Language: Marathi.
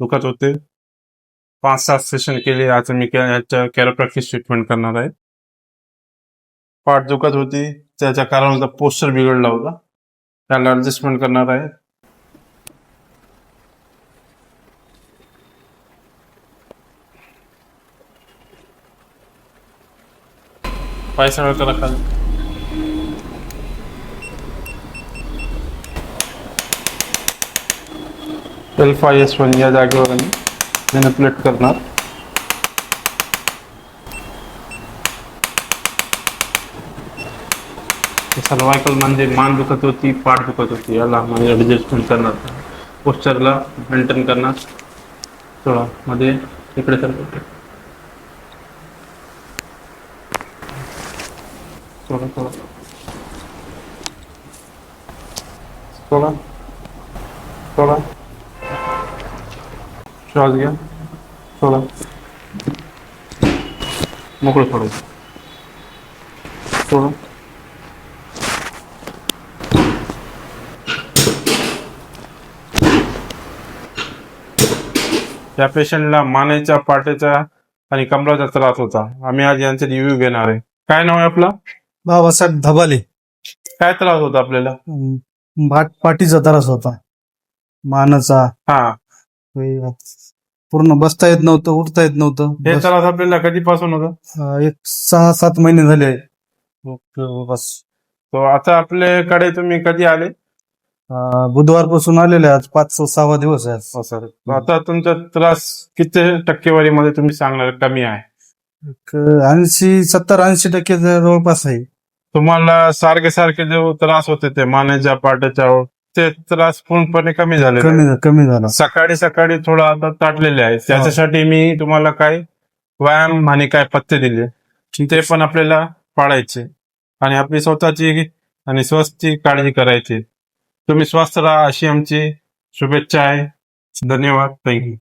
दुखत होते. पाच सात सेशन केले. आता मी याच्या कॅरोप्रॅक्टिस ट्रीटमेंट करणार आहे. पाठ दुखत होती. त्याच्या कारण पोस्टर बिघडला होता. त्याला ॲडजस्टमेंट करणार आहे. पैसा खाली. एल एस वन या जागेवर आम्ही मॅनिपुलेट करणार. सर्वायकल म्हणजे मान दुखत होती पाठ दुखत होती याला म्हणजे ॲडजस्टमेंट करणार. पोस्चरला मेंटेन करणार. थोडा मध्ये इकडे तर थोडा थोडा थोडा थोडा श्वास घ्या. थोडा मोकळं सोडा थोडं या पेशंटला मानेच्या पाठीचा आणि कमराचा त्रास होता. आम्ही आज यांचे रिव्ह्यू घेणार आहे. काय नाव आहे आपलं? बाबासाहेब धबाले. काय त्रास होता आपल्याला? पाठीचा त्रास होता. मानाचा. हा. हे पूर्ण बसता येत नव्हतं उठता येत नव्हतं. हे बस- त्रास आपल्याला कधीपासून होता? अं, एक सहा सात महिने झाले बस. तो आता आपल्याकडे तुम्ही कधी आले? अं, बुधवारपासून आलेले आज. पाच सहावा दिवस आहे आज. हो सर. आता तुमचा त्रास किती टक्केवारीमध्ये तुम्ही सांगणार? कमी आहे. एक ऐंशी सत्तर ऐंशी टक्के जवळपास आहे. तुम्हाला सारखे सारखे जो त्रास होते ते मानेच्या पाट्याच्या ते त्रास पूर्णपणे कमी झाले कमी कमी झाला. सकाळी सकाळी थोडा आता ताटलेले आहे त्याच्यासाठी मी तुम्हाला काय व्यायाम आणि काय पथ्य दिले ते पण आपल्याला पाळायचे आणि आपली स्वतःची आणि स्वस्ती काळजी करायची. तुम्ही स्वस्थ राहा अशी आमची शुभेच्छा आहे. धन्यवाद. थँक्यू